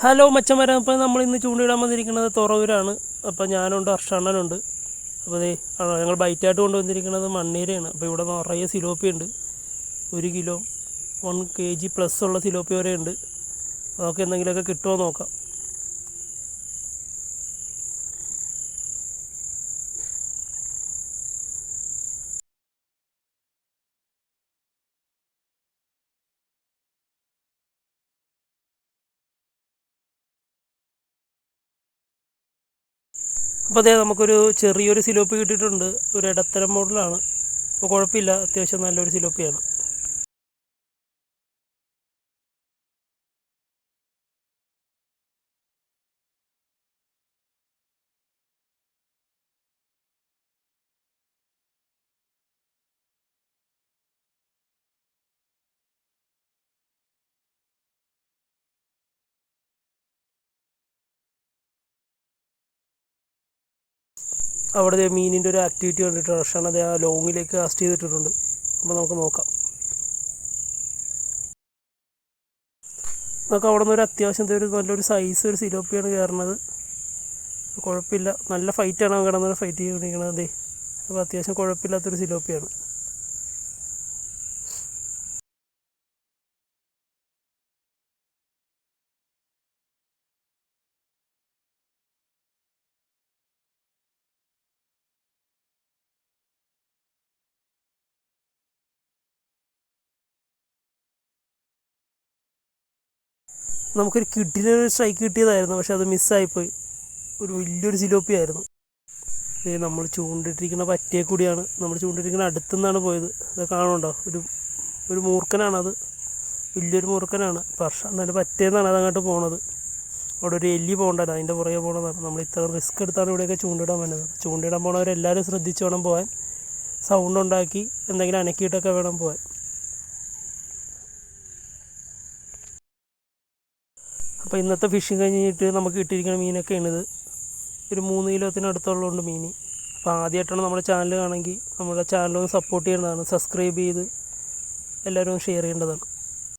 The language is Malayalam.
ഹലോ മച്ചന്മാരെ അപ്പോൾ നമ്മൾ ഇന്ന് ചൂണ്ടിടാൻ വന്നിരിക്കുന്നത് തുറവൂരാണ് അപ്പോൾ ഞാനുണ്ട് ഹർഷണ്ണനുണ്ട്. അപ്പോൾ അതേ ഞങ്ങൾ ബൈറ്റായിട്ട് കൊണ്ടുവന്നിരിക്കുന്നത് മണ്ണീരയാണ്. അപ്പോൾ ഇവിടെ നിറയെ സിലോപ്പി ഉണ്ട്. ഒരു kilo one K G plus ഉള്ള സിലോപ്പി വരെ ഉണ്ട്. നമുക്ക് എന്തെങ്കിലുമൊക്കെ കിട്ടുമോ നോക്കാം. അപ്പോൾ അതേ നമുക്കൊരു ചെറിയൊരു സിലോപ്പ് കിട്ടിയിട്ടുണ്ട്. ഒരു ഇടത്തരം മോഡലാണ്. അപ്പോൾ കുഴപ്പമില്ല. അത്യാവശ്യം നല്ലൊരു സിലോപ്പിയാണ് അവിടെ മീനിന്റെ ഒരു ആക്ടിവിറ്റി കണ്ടിട്ട് റഷാണ് അത് ആ ലോങ്ങിലേക്ക് കാസ്റ്റ് ചെയ്തിട്ടിട്ടുണ്ട്. അപ്പോൾ നമുക്ക് നോക്കാം. നമുക്ക് അവിടെ നിന്ന് ഒരു അത്യാവശ്യം ഒരു നല്ലൊരു സൈസ് ഒരു സിലോപ്പിയാണ് കയറുന്നത് കുഴപ്പമില്ല. നല്ല ഫൈറ്റാണ് കിടന്നത് ഫൈറ്റ് ചെയ്തുകൊണ്ടിരിക്കുന്നത് അതെ അപ്പോൾ അത്യാവശ്യം കുഴപ്പമില്ലാത്തൊരു സിലോപ്പിയാണ്. നമുക്കൊരു കിഡിനൊരു സ്ട്രൈക്ക് കിട്ടിയതായിരുന്നു പക്ഷെ അത് മിസ്സായിപ്പോയി ഒരു വലിയൊരു സിലോപ്പി ആയിരുന്നു. നമ്മൾ ചൂണ്ടിട്ടിരിക്കുന്ന പറ്റിയെ കൂടിയാണ്. നമ്മൾ ചൂണ്ടിട്ടിരിക്കുന്ന അടുത്തുനിന്നാണ് പോയത്. ഇത് കാണുന്നുണ്ടോ? ഒരു ഒരു മൂർഖനാണത്. വലിയൊരു മൂർഖനാണ്. പക്ഷെ എന്നാലും പറ്റേന്നാണ് അതങ്ങോട്ട് പോണത്. അവിടെ ഒരു എല്ലി പോകണ്ടല്ലോ അതിന്റെ പുറകെ പോകണതാണ് നമ്മൾ ഇത്ര റിസ്ക് എടുത്താണ് ഇവിടെയൊക്കെ ചൂണ്ടിടാൻ വന്നത്. ചൂണ്ടിടാൻ പോണവരെല്ലാവരും ശ്രദ്ധിച്ച് വേണം പോകാൻ സൗണ്ട് ഉണ്ടാക്കി എന്തെങ്കിലും അനക്കിയിട്ടൊക്കെ വേണം പോകാൻ അപ്പോൾ ഇന്നത്തെ ഫിഷിങ് കഴിഞ്ഞിട്ട് നമുക്ക് കിട്ടിയിരിക്കുന്ന മീനൊക്കെ ഇത്. ഒരു മൂന്ന് കിലോത്തിനടുത്തുള്ളതുകൊണ്ട് മീൻ. അപ്പോൾ ആദ്യമായിട്ടാണ് നമ്മുടെ ചാനൽ കാണെങ്കിൽ നമ്മുടെ ചാനൽ ഒന്ന് സപ്പോർട്ട് ചെയ്യേണ്ടതാണ്. സബ്സ്ക്രൈബ് ചെയ്ത് എല്ലാവരും ഷെയർ ചെയ്യേണ്ടതാണ്.